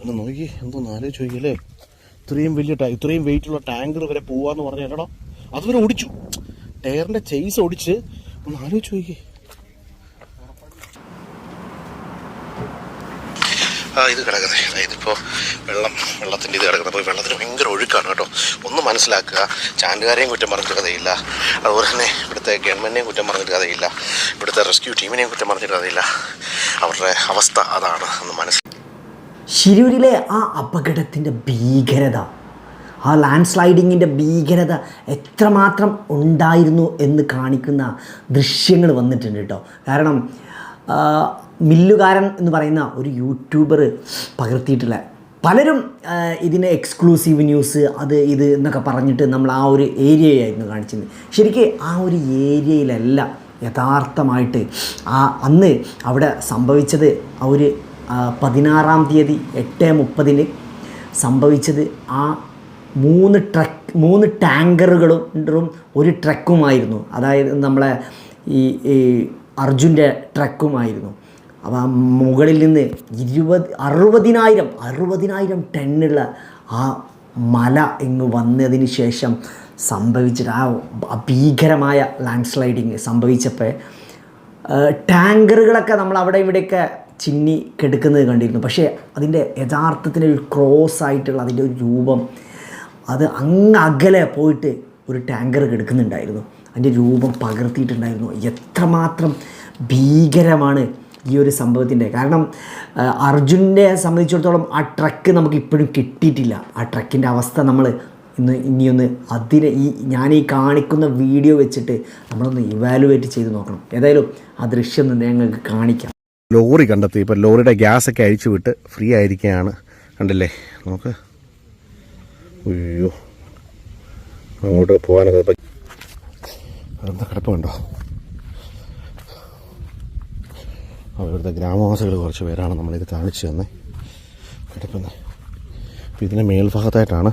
ഒന്ന് നോക്കി. എന്തോന്ന് ആലോചിച്ച് നോക്കിയല്ലേ ഇത്രയും വലിയ ഇത്രയും വെയിറ്റുള്ള ടാങ്കർ വരെ പോവാന്ന് പറഞ്ഞല്ലോ അതുവരെ ഓടിച്ചു. ടയറിന്റെ ചെയ്സ് ഓടിച്ച് ഒന്ന് ആലോചിച്ച് നോക്കി. ആ ഇത് കിടക്കുന്നത് ഇതിപ്പോൾ വെള്ളം വെള്ളത്തിന്റെ ഇത് കിടക്കുന്നത് അപ്പോൾ വെള്ളത്തിന് ഭയങ്കര ഒഴുക്കാണ് കേട്ടോ. ഒന്ന് മനസ്സിലാക്കുക. ചാൻഡുകാരെയും കുറ്റം പറഞ്ഞിട്ട് കഥയില്ല. അതുപോലെ തന്നെ ഇവിടുത്തെ ഗവൺമെന്റിനെയും കുറ്റം പറഞ്ഞിട്ട് കഥയില്ല. ഇവിടുത്തെ റെസ്ക്യൂ ടീമിനെയും കുറ്റം പറഞ്ഞിട്ട് കഥയില്ല. അവരുടെ അവസ്ഥ അതാണ് എന്ന് മനസ്സിലാക്കുക. ശിരൂരിലെ ആ അപകടത്തിന്റെ ഭീകരത ആ ലാൻഡ് സ്ലൈഡിങ്ങിന്റെ ഭീകരത എത്രമാത്രം ഉണ്ടായിരുന്നു എന്ന് കാണിക്കുന്ന ദൃശ്യങ്ങൾ വന്നിട്ടുണ്ട് കേട്ടോ. കാരണം മില്ലുകാരൻ എന്ന് പറയുന്ന ഒരു യൂട്യൂബർ പകർത്തിയിട്ടുള്ള പലരും ഇതിനെ എക്സ്ക്ലൂസീവ് ന്യൂസ് അത് ഇത് എന്നൊക്കെ പറഞ്ഞിട്ട് നമ്മൾ ആ ഒരു ഏരിയയായിരുന്നു കാണിച്ചത് ശരിക്കും ആ ഒരു ഏരിയയിലല്ല യഥാർത്ഥമായിട്ട് ആ അന്ന് അവിടെ സംഭവിച്ചത് ആ ഒരു പതിനാറാം തീയതി എട്ട് മുപ്പതിന് സംഭവിച്ചത് ആ മൂന്ന് ട്രക്ക് മൂന്ന് ടാങ്കറുകളും ഒരു ട്രക്കുമായിരുന്നു. അതായത് നമ്മളെ ഈ അർജുന്റെ ട്രക്കുമായിരുന്നു. അപ്പോൾ ആ മുകളിൽ നിന്ന് ഇരുപത് അറുപതിനായിരം അറുപതിനായിരം ടണ്ണുള്ള ആ മല ഇങ്ങ് വന്നതിന് ശേഷം സംഭവിച്ചിട്ട് ആ ഭീകരമായ ലാൻഡ് സ്ലൈഡിങ് സംഭവിച്ചപ്പോൾ ടാങ്കറുകളൊക്കെ നമ്മൾ അവിടെ ഇവിടെയൊക്കെ ചിന്നി കെടുക്കുന്നത് കണ്ടിരുന്നു. പക്ഷേ അതിന്റെ യഥാർത്ഥത്തിൽ ഒരു ക്രോസ് ആയിട്ടുള്ള അതിന്റെ ഒരു രൂപം അത് അങ്ങ് അകലെ പോയിട്ട് ഒരു ടാങ്കർ കെടുക്കുന്നുണ്ടായിരുന്നു. അതിന്റെ രൂപം പകർത്തിയിട്ടുണ്ടായിരുന്നു. എത്രമാത്രം ഭീകരമാണ് ഈ ഒരു സംഭവത്തിന്റെ. കാരണം അർജുനെ സംബന്ധിച്ചിടത്തോളം ആ ട്രക്ക് നമുക്ക് ഇപ്പോഴും കിട്ടിയിട്ടില്ല. ആ ട്രക്കിന്റെ അവസ്ഥ നമ്മൾ ഇന്ന് ഇനിയൊന്ന് അതിനെ ഈ ഞാൻ ഈ കാണിക്കുന്ന വീഡിയോ വെച്ചിട്ട് നമ്മളൊന്ന് ഇവാലുവേറ്റ് ചെയ്ത് നോക്കണം. ഏതായാലും ആ ദൃശ്യം ഞങ്ങൾക്ക് കാണിക്കാം. ലോറി കണ്ടെത്തി. ഇപ്പം ലോറിയുടെ ഗ്യാസ് ഒക്കെ അഴിച്ചു വിട്ട് ഫ്രീ ആയിരിക്കുകയാണ്. കണ്ടില്ലേ? നമുക്ക്. അയ്യോ. അങ്ങോട്ട് പോകാനൊക്കെ ഇപ്പം അതെന്താ കിടപ്പുണ്ടോ അവരുടെ ഗ്രാമവാസികൾ കുറച്ച് പേരാണ് നമ്മളിത് കാണിച്ചു തന്നെ. കിടക്കുന്നത് അപ്പം ഇതിന്റെ മേൽഭാഗത്തായിട്ടാണ്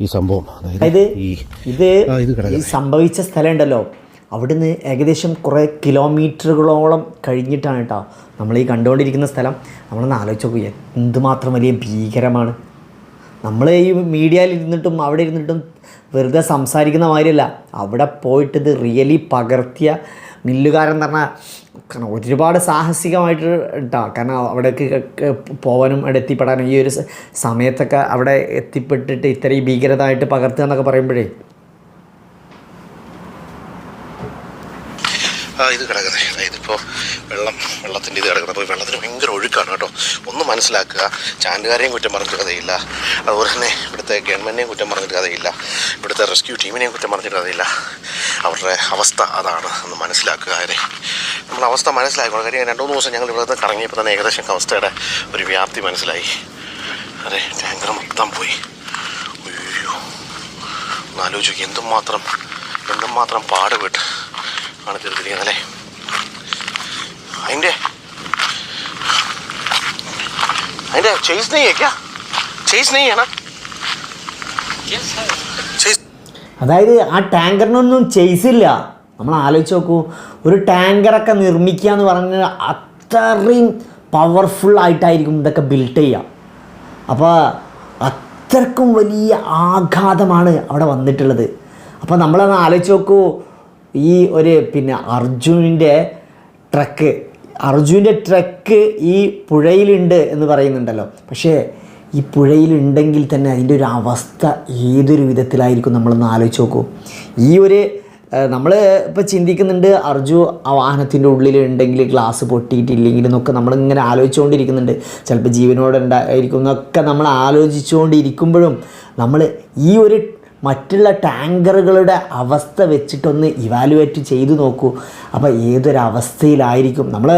ഈ സംഭവം. അതായത് ഈ ഇത് സംഭവിച്ച സ്ഥലം ഉണ്ടല്ലോ അവിടുന്ന് ഏകദേശം കുറേ കിലോമീറ്ററുകളോളം കഴിഞ്ഞിട്ടാണ് കേട്ടോ നമ്മൾ ഈ കണ്ടുകൊണ്ടിരിക്കുന്ന സ്ഥലം. നമ്മളൊന്ന് ആലോചിച്ച് നോക്കൂ എന്തുമാത്രം വലിയ ഭീകരമാണ്. നമ്മൾ ഈ മീഡിയയിൽ ഇരുന്നിട്ടും അവിടെ ഇരുന്നിട്ടും വെറുതെ സംസാരിക്കുന്ന മാതിരിയല്ല. അവിടെ പോയിട്ട് ഇത് റിയലി പകർത്തിയ മില്ലുകാരൻ എന്ന് പറഞ്ഞാൽ കാരണം ഒരുപാട് സാഹസികമായിട്ട് കേട്ടോ കാരണം അവിടേക്ക് പോകാനും അവിടെ എത്തിപ്പെടാനും ഈ ഒരു സമയത്തൊക്കെ അവിടെ എത്തിപ്പെട്ടിട്ട് ഇത്രയും ഭീകരതായിട്ട് പകർത്തുക എന്നൊക്കെ പറയുമ്പോഴേ ആ ഇത് കിടക്കുന്നത് ഇതിപ്പോൾ വെള്ളം വെള്ളത്തിന്റെ ഇത് കിടക്കുന്നത് അപ്പോൾ വെള്ളത്തിന് ഭയങ്കര ഒഴുക്കാണ് കേട്ടോ. ഒന്ന് മനസ്സിലാക്കുക. ചാൻഡുകാരെയും കുറ്റം പറഞ്ഞിട്ട് കഥയില്ല. അതുപോലെ തന്നെ ഇവിടുത്തെ ഗവൺമെന്റിനെയും കുറ്റം പറഞ്ഞിട്ട് കഥയില്ല. ഇവിടുത്തെ റെസ്ക്യൂ ടീമിനെയും കുറ്റം പറഞ്ഞിട്ട് കഥയില്ല. അവരുടെ അവസ്ഥ അതാണ്. ഒന്ന് മനസ്സിലാക്കുക അവരെ നമ്മൾ അവസ്ഥ മനസ്സിലാക്കുക കാര്യം രണ്ട് മൂന്ന് ദിവസം ഞങ്ങൾ ഇവിടെ നിന്ന് കറങ്ങിയപ്പോൾ തന്നെ ഏകദേശം അവസ്ഥയുടെ ഒരു വ്യാപ്തി മനസ്സിലായി. അതെ ടാങ്കർ മൊത്തം പോയി. അയ്യോ. ഒന്ന് ആലോചിക്കുക എന്തുമാത്രം എന്തുമാത്രം പാടുപെട്ട് ആണ് അല്ലേ? അതിന്റെ അതിന്റെ ചേസ് നെയ്യൊക്കെയാ ചെയ്സ് നെയ്യാണ് അതായത് ആ ടാങ്കറിനൊന്നും ചെയ്സില്ല നമ്മൾ ആലോചിച്ച് നോക്കൂ ഒരു ടാങ്കറൊക്കെ നിർമ്മിക്കുക എന്ന് പറഞ്ഞാൽ അത്രയും പവർഫുൾ ആയിട്ടായിരിക്കും ഇതൊക്കെ ബിൽഡ് ചെയ്യുക. അപ്പോൾ അത്രക്കും വലിയ ആഘാതമാണ് അവിടെ വന്നിട്ടുള്ളത്. അപ്പോൾ നമ്മളൊന്ന് ആലോചിച്ച് നോക്കൂ ഈ ഒരു പിന്നെ അർജുനിന്റെ ട്രക്ക് അർജുന്റെ ട്രക്ക് ഈ പുഴയിലുണ്ട് എന്ന് പറയുന്നുണ്ടല്ലോ. പക്ഷേ ഈ പുഴയിലുണ്ടെങ്കിൽ തന്നെ അതിന്റെ ഒരു അവസ്ഥ ഏതൊരു വിധത്തിലായിരിക്കും നമ്മളൊന്ന് ആലോചിച്ച് നോക്കൂ. ഈ ഒരു നമ്മൾ ഇപ്പോൾ ചിന്തിക്കുന്നുണ്ട് അർജു ആ വാഹനത്തിന്റെ ഉള്ളിൽ ഉണ്ടെങ്കിൽ ഗ്ലാസ് പൊട്ടിയിട്ടില്ലെങ്കിൽ എന്നൊക്കെ നമ്മളിങ്ങനെ ആലോചിച്ചുകൊണ്ടിരിക്കുന്നുണ്ട്. ചിലപ്പോൾ ജീവനോടെ ഉണ്ടായിരിക്കും എന്നൊക്കെ നമ്മൾ ആലോചിച്ചുകൊണ്ടിരിക്കുമ്പോഴും നമ്മൾ ഈ ഒരു മറ്റുള്ള ടാങ്കറുകളുടെ അവസ്ഥ വെച്ചിട്ടൊന്ന് ഇവാലുവേറ്റ് ചെയ്തു നോക്കൂ. അപ്പോൾ ഏതൊരവസ്ഥയിലായിരിക്കും? നമ്മൾ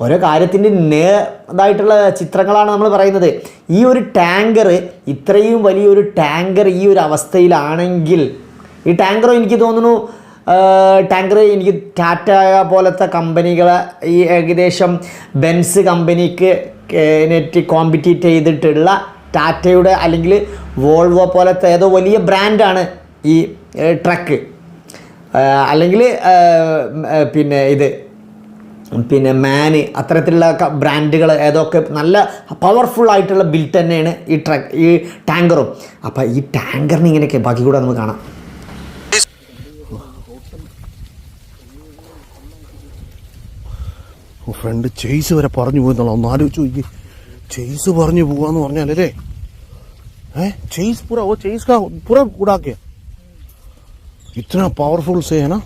ഓരോ കാര്യത്തിന്റെ നേ ഇതായിട്ടുള്ള ചിത്രങ്ങളാണ് നമ്മൾ പറയുന്നത്. ഈ ഒരു ടാങ്കർ ഇത്രയും വലിയൊരു ടാങ്കർ ഈ ഒരു അവസ്ഥയിലാണെങ്കിൽ ഈ ടാങ്കർ എനിക്ക് തോന്നുന്നു ടാങ്കർ എനിക്ക് ടാറ്റ പോലത്തെ കമ്പനികൾ ഈ ഏകദേശം ബെൻസ് കമ്പനിക്ക് നെറ്റ് കോമ്പറ്റീറ്റ് ചെയ്തിട്ടുള്ള ടാറ്റയുടെ അല്ലെങ്കിൽ വോൾവോ പോലത്തെ ഏതോ വലിയ ബ്രാൻഡാണ് ഈ ട്രക്ക്. അല്ലെങ്കിൽ പിന്നെ ഇത് പിന്നെ മാന് അത്തരത്തിലുള്ള ബ്രാൻഡുകൾ ഏതൊക്കെ നല്ല പവർഫുൾ ആയിട്ടുള്ള ബിൽറ്റ് തന്നെയാണ് ഈ ട്രക്ക് ഈ ടാങ്കറും. അപ്പോൾ ഈ ടാങ്കറിന് ഇങ്ങനെയൊക്കെ ബാക്കി കൂടെ നമുക്ക് കാണാം. ഫ്രണ്ട് ചേസ് വരെ പറഞ്ഞു പോയെന്നുള്ള ഒന്ന് ആലോചിച്ച് നോക്കി ചേസ് പറഞ്ഞു പോവാന്ന് പറഞ്ഞാലേ ഏ ചേസ് पूरा वो चेस का पूरा उड़ा के इतना पावरफुल से है ना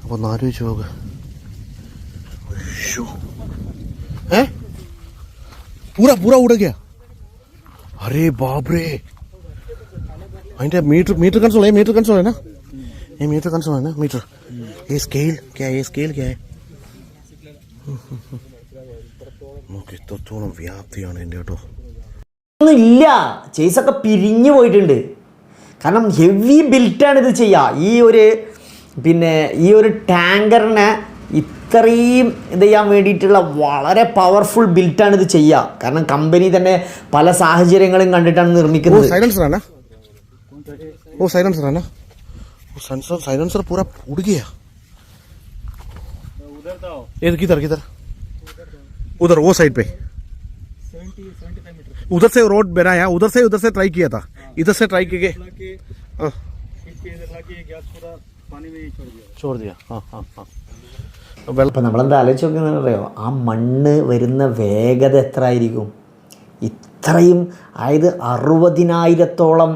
അപ്പൊ ഒന്ന് ആലോചിച്ച് നോക്ക് ശ്ശോ. ഏ पूरा पूरा उड़ गया अरे बाप रे അതിന്റെ മീറ്റർ മീറ്റർ കൺസോൾ है मीटर कंसोल है ना ये मीटर कंसोल है ना मीटर ये स्केल क्या है ये स्केल क्या है നോക്ക് എത്രത്തോളം വ്യാപ്തിയാണ് എന്റെ കേട്ടോ? ഒന്നുമില്ല ചേസൊക്കെ പിരിഞ്ഞു പോയിട്ടുണ്ട്. കാരണം ഹെവി ബിൽറ്റാണ് ഇത് ചെയ്യുക ഈ ഒരു പിന്നെ ഈ ഒരു ടാങ്കറിനെ ഇത്രയും ഇത് ചെയ്യാൻ വേണ്ടിയിട്ടുള്ള വളരെ പവർഫുൾ ബിൽറ്റാണ് ഇത് ചെയ്യുക കാരണം കമ്പനി തന്നെ പല സാഹചര്യങ്ങളും കണ്ടിട്ടാണ് നിർമ്മിക്കുന്നത്. സൈലൻസറാണ് ഓ സൈലൻസറാണ് സൈലൻസർ പൂര ഉടുകയാ ഏത് കിതർ കിതർ उधर वो साइड पे उधर से रोड बनाया उधर से उधर से ट्राई किया था इधर से ट्राई किए हाँ। छोड़ दिया हाँ हाँ हाँ വെള്ളം അപ്പം നമ്മളെന്താ ആലോചിച്ച് നോക്കുന്നത് അറിയോ ആ മണ്ണ് വരുന്ന വേഗത എത്ര ആയിരിക്കും ഇത്രയും അതായത് അറുപതിനായിരത്തോളം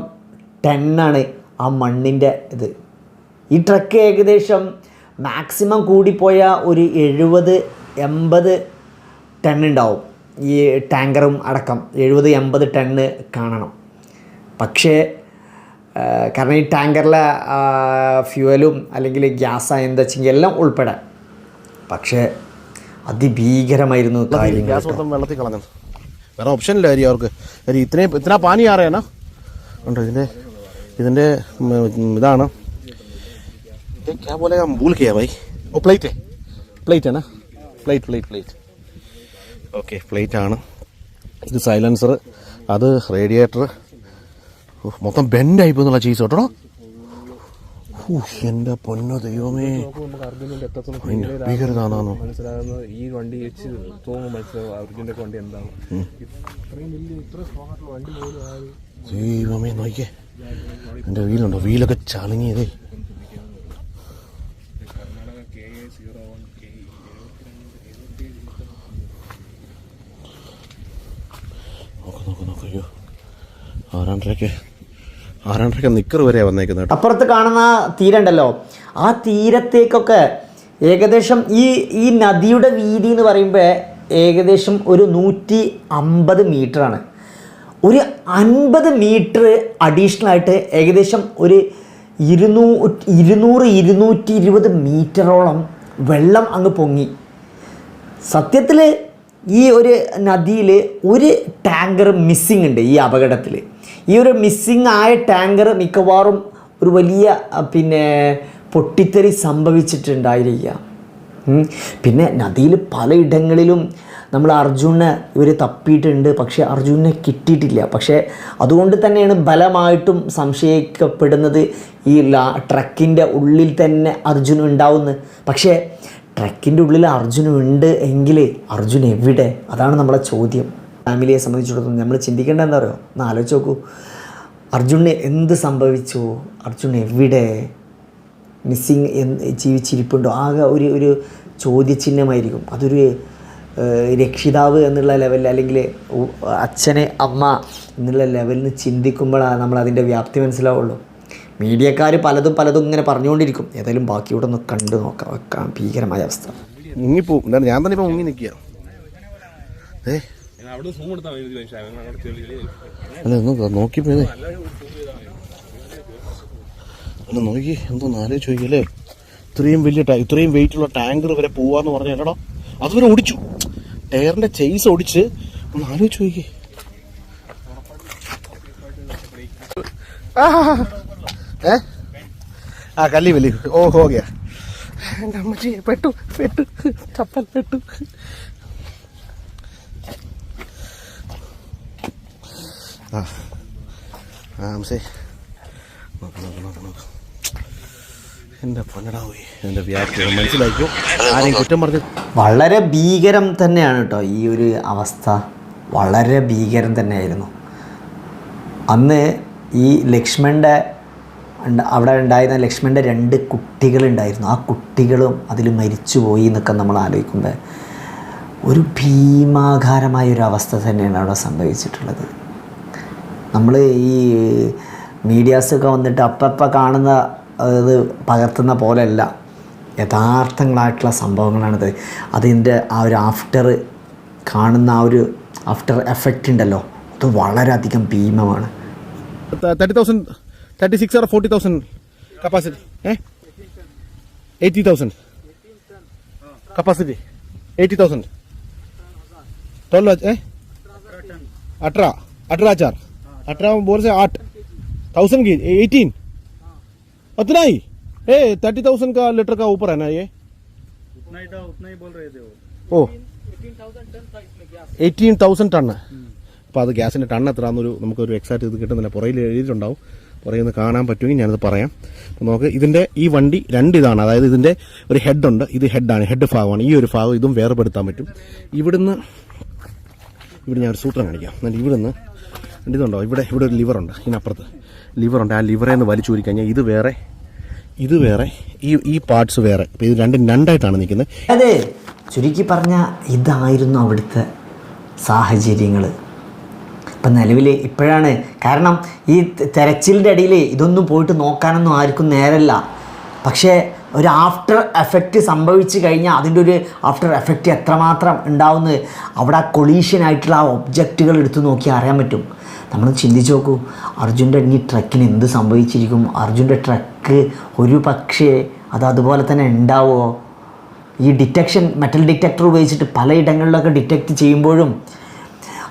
ടണ്ണാണ് ആ മണ്ണിൻ്റെ ഇത് ഈ ട്രക്ക് ഏകദേശം മാക്സിമം കൂടിപ്പോയ ഒരു എഴുപത് എൺപത് ടൺ ഉണ്ടാവും ഈ ടാങ്കറും അടക്കം എഴുപത് എൺപത് ടണ്ണ് കാണണം പക്ഷേ ആ, കാരണം ഈ ടാങ്കറിലെ ഫ്യൂവലും അല്ലെങ്കിൽ ഗ്യാസ് എന്താ വെച്ചെങ്കിൽ എല്ലാം ഉൾപ്പെടെ പക്ഷേ അതിഭീകരമായിരുന്നു കാര്യങ്ങൾ ഗ്യാസ് മൊത്തം വെള്ളത്തിൽ കളഞ്ഞു വേറെ ഓപ്ഷൻ ഇല്ല കാര്യം അവർക്ക് കാര്യം ഇത്രയും ഇത്ര പാനി ആറിയാണ് ഉണ്ടോ ഇതിന്റെ ഇതിന്റെ ഉം, ഉം, ഇതാണ് ये क्या बोलेगा हम भूल गया भाई ओ प्लेट है प्लेट है ना plate plate plate okay plate ആണ് ഇത് സൈലൻസർ അത് റേഡിയേറ്റർ മൊത്തം ബെൻഡായി പോകുന്നുള്ള ചീസ് കേട്ടോ. എന്റെ പൊന്നോ ദൈവമേ. ഭീകരതാണോ ഈ വണ്ടി വെച്ച് തോന്നുന്നു മനസ്സിലാവും അർജുന്റെ വണ്ടി എന്താണ് ദൈവമേ നോക്കിയേ എന്റെ വീലുണ്ടോ? വീലൊക്കെ ചളുങ്ങിയതേ Karnataka K A zero one K നോക്ക് നോക്ക് നോക്ക് അയ്യോ ആറാണ്ടരയ്ക്ക് ആറാണ്ടരയ്ക്ക് നിക്കർ വരെ വന്നേക്കുന്നത് അപ്പുറത്ത് കാണുന്ന തീരണ്ടല്ലോ. ആ തീരത്തേക്കൊക്കെ ഏകദേശം ഈ ഈ നദിയുടെ വീതി എന്ന് പറയുമ്പോൾ ഏകദേശം ഒരു നൂറ്റി അമ്പത് മീറ്ററാണ്. ഒരു അൻപത് മീറ്റർ അഡീഷണലായിട്ട് ഏകദേശം ഒരു ഇരുന്നൂ ഇരുന്നൂറ് ഇരുന്നൂറ്റി ഇരുപത് മീറ്ററോളം വെള്ളം അങ്ങ് പൊങ്ങി. സത്യത്തിൽ ഈ ഒരു നദിയിൽ ഒരു ടാങ്കർ മിസ്സിംഗ് ഉണ്ട് ഈ അപകടത്തിൽ ഈ ഒരു മിസ്സിങ് ആയ ടാങ്കർ മിക്കവാറും ഒരു വലിയ പിന്നെ പൊട്ടിത്തെറി സംഭവിച്ചിട്ടുണ്ടായിരിക്കുക. പിന്നെ നദിയിൽ പലയിടങ്ങളിലും നമ്മൾ അർജുനെ ഇവർ തപ്പിയിട്ടുണ്ട്. പക്ഷേ അർജുനെ കിട്ടിയിട്ടില്ല. പക്ഷേ അതുകൊണ്ട് തന്നെയാണ് ബലമായിട്ടും സംശയിക്കപ്പെടുന്നത് ഈ ലാ ട്രക്കിന്റെ ഉള്ളിൽ തന്നെ അർജുൻ ഉണ്ടാവുന്നത്. പക്ഷേ ട്രക്കിന്റെ ഉള്ളിൽ അർജുനുണ്ട് എങ്കിൽ അർജുൻ എവിടെ? അതാണ് നമ്മളെ ചോദ്യം. ഫാമിലിയെ സംബന്ധിച്ചിടത്തോളം നമ്മൾ ചിന്തിക്കേണ്ട എന്താ പറയുക? ഒന്ന് ആലോചിച്ച് നോക്കൂ. അർജുനെ എന്ത് സംഭവിച്ചു? അർജുൻ എവിടെ മിസ്സിങ് ജീവിച്ചിരിപ്പുണ്ടോ? ആകെ ഒരു ഒരു ചോദ്യചിഹ്നമായിരിക്കും. അതൊരു രക്ഷിതാവ് എന്നുള്ള ലെവലിൽ അല്ലെങ്കിൽ അച്ഛനെ അമ്മ എന്നുള്ള ലെവലിൽ ചിന്തിക്കുമ്പോഴാണ് നമ്മൾ അതിന്റെ വ്യാപ്തി മനസ്സിലാവുള്ളൂ. മീഡിയക്കാർ പലതും പലതും ഇങ്ങനെ പറഞ്ഞുകൊണ്ടിരിക്കും. ഏതായാലും ബാക്കിയൂടെ ഒന്ന് കണ്ടു നോക്കാം. ഭീകരമായ അവസ്ഥ. മുങ്ങിപ്പോവും ഞാൻ തന്നെ ഇപ്പോൾ മുങ്ങി നിൽക്കുക ഏ? അവിടെ സൂം എടുത്താൽ മതി അല്ല ഒന്ന് നോക്കിപ്പോയതേ അല്ല നോക്കി എന്തോന്ന് ആലോചിച്ച് നോക്കിയല്ലേ ഇത്രയും വലിയ ഇത്രയും വെയിറ്റ് ഉള്ള ടാങ്കർ വരെ പോവാന്ന് പറഞ്ഞല്ലോ അതുവരെ ഓടിച്ചു ടയറിന്റെ ചെയ്സ് ഓടിച്ച് ഒന്ന് ആലോചിച്ച് നോക്കി ഏ ആ കല്ലി വലി ഓ ഗയാ എന്റെ അമ്മച്ചി പെട്ടു പെട്ടു ചപ്പൽ പെട്ടു ആ. കുറ്റം വളരെ ഭീകരം തന്നെയാണ് കേട്ടോ ഈ ഒരു അവസ്ഥ. വളരെ ഭീകരം തന്നെയായിരുന്നു. അന്ന് ഈ ലക്ഷ്മണന്റെ അവിടെ ഉണ്ടായിരുന്ന ലക്ഷ്മണന്റെ രണ്ട് കുട്ടികളുണ്ടായിരുന്നു. ആ കുട്ടികളും അതിൽ മരിച്ചുപോയി എന്നൊക്കെ നമ്മൾ ആലോചിക്കുമ്പോൾ ഒരു ഭീമാകാരമായ ഒരു അവസ്ഥ തന്നെയാണ് അവിടെ സംഭവിച്ചിട്ടുള്ളത്. നമ്മൾ ഈ മീഡിയാസൊക്കെ വന്നിട്ട് അപ്പപ്പം കാണുന്ന അത് പകർത്തുന്ന പോലെയല്ല യഥാർത്ഥങ്ങളായിട്ടുള്ള സംഭവങ്ങളാണത് അതിന്റെ ആ ഒരു ആഫ്റ്റർ കാണുന്ന ആ ഒരു ആഫ്റ്റർ എഫക്റ്റ് ഉണ്ടല്ലോ അത് വളരെയധികം ഭീമമാണ്. Thirty thousand thirty six or forty thousand capacity ഏ? Eighty thousand capacity eighty thousand twelve ഏ? അട്ര അട്രാ अठारह बोल से आठ थाउजेंड की एटीन उतना ही ए थर्टी थाउजेंड का लीटर का ऊपर है ना ये उतना ही था उतना ही बोल रहे थे वो ഓ എയ്റ്റീൻ തൗസൻഡ് ടണ്ണ് അപ്പോൾ അത് ഗ്യാസിൻ്റെ ടണ്ണ് എത്രയാണെന്നൊരു നമുക്കൊരു എക്സാക്ട് ഇത് കിട്ടുന്നില്ല പുറയിൽ എഴുതിയിട്ടുണ്ടാവും പുറയിൽ നിന്ന് കാണാൻ പറ്റുമെങ്കിൽ ഞാനത് പറയാം അപ്പോൾ നമുക്ക് ഇതിൻ്റെ ഈ വണ്ടി രണ്ട് ഇതാണ് അതായത് ഇതിൻ്റെ ഒരു ഹെഡുണ്ട് ഇത് ഹെഡാണ് ഹെഡ് ഭാഗമാണ് ഈ ഒരു ഭാഗം ഇതും വേർപെടുത്താൻ പറ്റും ഇവിടുന്ന് ഇവിടെ ഞാൻ ഒരു സൂത്രം കാണിക്കാം എന്നിട്ട് ഇവിടുന്ന് ഇതുണ്ടോ? ഇവിടെ ഇവിടെ ഒരു ലിവറുണ്ട് ഇതിനപ്പുറത്ത്. ലിവറുണ്ട്. ആ ലിവറിൽ നിന്ന് വലിച്ചു ഊരി കഴിഞ്ഞാൽ ഇത് വേറെ ഇത് വേറെ ഈ ഈ പാർട്സ് വേറെ. ഇത് രണ്ടും രണ്ടായിട്ടാണ് നിൽക്കുന്നത്. അതെ ചുരുക്കി പറഞ്ഞാൽ ഇതായിരുന്നു അവിടുത്തെ സാഹചര്യങ്ങൾ ഇപ്പം നിലവിൽ ഇപ്പോഴാണ്. കാരണം ഈ തെരച്ചിലിന്റെ ഇടയിൽ ഇതൊന്നും പോയിട്ട് നോക്കാനൊന്നും ആർക്കും നേരല്ല. പക്ഷേ ഒരു ആഫ്റ്റർ എഫക്റ്റ് സംഭവിച്ചു കഴിഞ്ഞാൽ അതിന്റെ ഒരു ആഫ്റ്റർ എഫക്റ്റ് എത്രമാത്രം ഉണ്ടാവുന്നത് അവിടെ ആ കൊളീഷനായിട്ടുള്ള ആ ഒബ്ജക്റ്റുകൾ എടുത്ത് നോക്കി അറിയാൻ പറ്റും. നമ്മൾ ചിന്തിച്ച് നോക്കൂ അർജുന്റെ ഈ ട്രക്കിന് എന്ത് സംഭവിച്ചിരിക്കും? അർജുന്റെ ട്രക്ക് ഒരു പക്ഷേ അത് അതുപോലെ തന്നെ ഉണ്ടാവുമോ? ഈ ഡിറ്റക്ഷൻ മെറ്റൽ ഡിറ്റക്ടർ ഉപയോഗിച്ചിട്ട് പലയിടങ്ങളിലൊക്കെ ഡിറ്റക്റ്റ് ചെയ്യുമ്പോഴും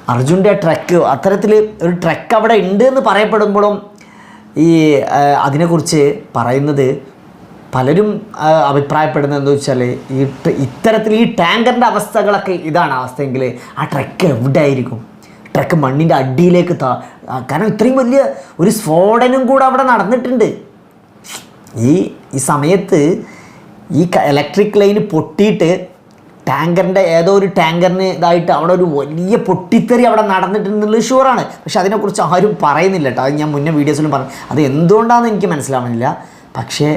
അർജുന്റെ ട്രക്ക് അത്തരത്തിൽ ഒരു ട്രക്ക് അവിടെ ഉണ്ട് എന്ന് പറയപ്പെടുമ്പോഴും ഈ അതിനെക്കുറിച്ച് പറയുന്നത് പലരും അഭിപ്രായപ്പെടുന്നത് എന്താ വെച്ചാൽ ഈ ഇത്തരത്തിൽ ഈ ടാങ്കറിന്റെ അവസ്ഥകളൊക്കെ ഇതാണ് അവസ്ഥയെങ്കിൽ ആ ട്രക്ക് എവിടെ ആയിരിക്കും ട്രക്ക് മണ്ണിന്റെ അടിയിലേക്ക് താ. കാരണം ഇത്രയും വലിയ ഒരു സ്ഫോടനം കൂടെ അവിടെ നടന്നിട്ടുണ്ട്. ഈ ഈ സമയത്ത് ഈ ഇലക്ട്രിക് ലൈൻ പൊട്ടിയിട്ട് ടാങ്കറിന്റെ ഏതോ ഒരു ടാങ്കറിന് ഇതായിട്ട് അവിടെ ഒരു വലിയ പൊട്ടിത്തെറി അവിടെ നടന്നിട്ടുണ്ടെന്നുള്ളത് ഷുവറാണ് പക്ഷെ അതിനെക്കുറിച്ച് ആരും പറയുന്നില്ല കേട്ടോ. അത് ഞാൻ മുന്നേ വീഡിയോസിലും പറഞ്ഞു. അത് എന്തുകൊണ്ടാണെന്ന് എനിക്ക് മനസ്സിലാവുന്നില്ല പക്ഷേ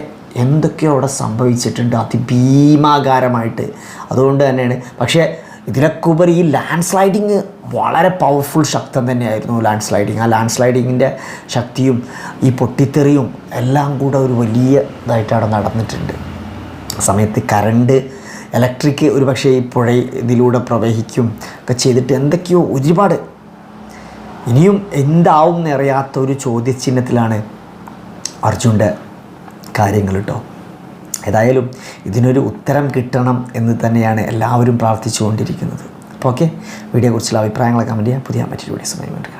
എന്തൊക്കെയോ അവിടെ സംഭവിച്ചിട്ടുണ്ട്. അതിഭീമാകാരമായിട്ട്. അതുകൊണ്ട് തന്നെയാണ്. പക്ഷേ ഇതിലൊക്കെ ഈ ലാൻഡ് സ്ലൈഡിങ് വളരെ പവർഫുൾ ശക്തം തന്നെയായിരുന്നു ലാൻഡ് സ്ലൈഡിങ് ആ ലാൻഡ് സ്ലൈഡിങ്ങിന്റെ ശക്തിയും ഈ പൊട്ടിത്തെറിയും എല്ലാം കൂടെ ഒരു വലിയ ഇതായിട്ട് അവിടെ നടന്നിട്ടുണ്ട്. സമയത്ത് കറണ്ട് ഇലക്ട്രിക് ഒരു പക്ഷേ ഈ പുഴ ഇതിലൂടെ പ്രവഹിക്കും ഒക്കെ ചെയ്തിട്ട് എന്തൊക്കെയോ ഒരുപാട് ഇനിയും എന്താവും എന്നറിയാത്ത ഒരു ചോദ്യചിഹ്നത്തിലാണ് അർജുന്റെ കാര്യങ്ങൾ കേട്ടോ ഏതായാലും ഇതിനൊരു ഉത്തരം കിട്ടണം എന്ന് തന്നെയാണ് എല്ലാവരും പ്രാർത്ഥിച്ചുകൊണ്ടിരിക്കുന്നത്. അപ്പോൾ ഓക്കെ വീഡിയോയെക്കുറിച്ചുള്ള അഭിപ്രായങ്ങളൊക്കെ കമന്റ് ചെയ്യാം. പുതിയ മറ്റൊരു വീഡിയോ സമയം വേണ്ടി